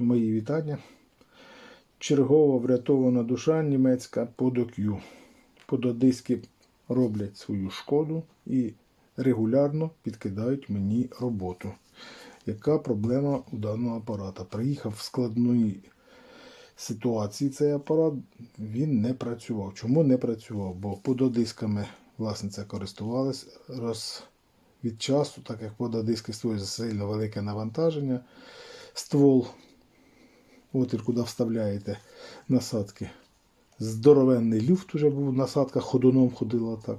Мої вітання. Чергова врятована душа німецька подок'ю. Пододиски роблять свою шкоду і регулярно підкидають мені роботу. Яка проблема у даного апарата? Приїхав в складної ситуації цей апарат, він не працював. Чому не працював? Бо пододисками власниця користувалась роз від часу, так як пододиски створюють сильно велике навантаження, ствол, отвір, куди вставляєте насадки. Здоровенний люфт уже був, насадка ходуном ходила так.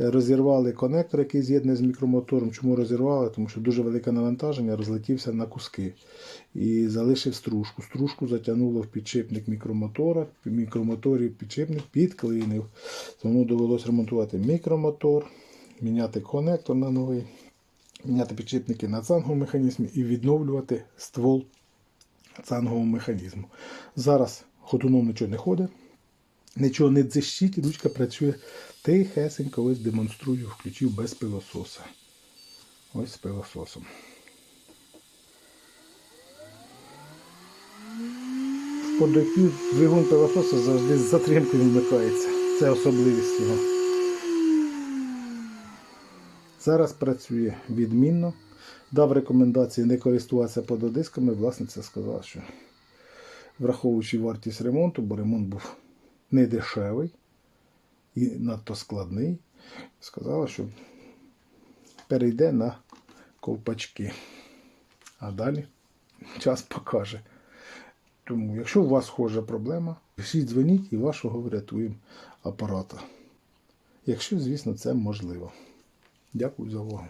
Е, Розірвали конектор, який з'єднаний з мікромотором. Чому розірвали? Тому що дуже велике навантаження розлетівся на куски. І залишив стружку. Стружку затягнуло в підшипник мікромотора. В мікромоторі підшипник підклинив. Тому довелося ремонтувати мікромотор, міняти конектор на новий, міняти підшипники на цанговому механізмі і відновлювати ствол цангового механізму. Зараз ходуном нічого не ходить, нічого не дзищить, ручка працює тихесенько, ось демонструю, включив без пилососа. Ось з пилососом. В подокі двигун пилососа завжди з затримкою вмикається. Це особливість його. Зараз працює відмінно. Дав рекомендації не користуватися пододисками. Власниця сказала, що враховуючи вартість ремонту, бо ремонт був не дешевий і надто складний, сказала, що перейде на ковпачки. А далі час покаже. Тому, якщо у вас схожа проблема, пишіть, дзвоніть і вашого врятуємо апарата. Якщо, звісно, це можливо. Дякую за увагу.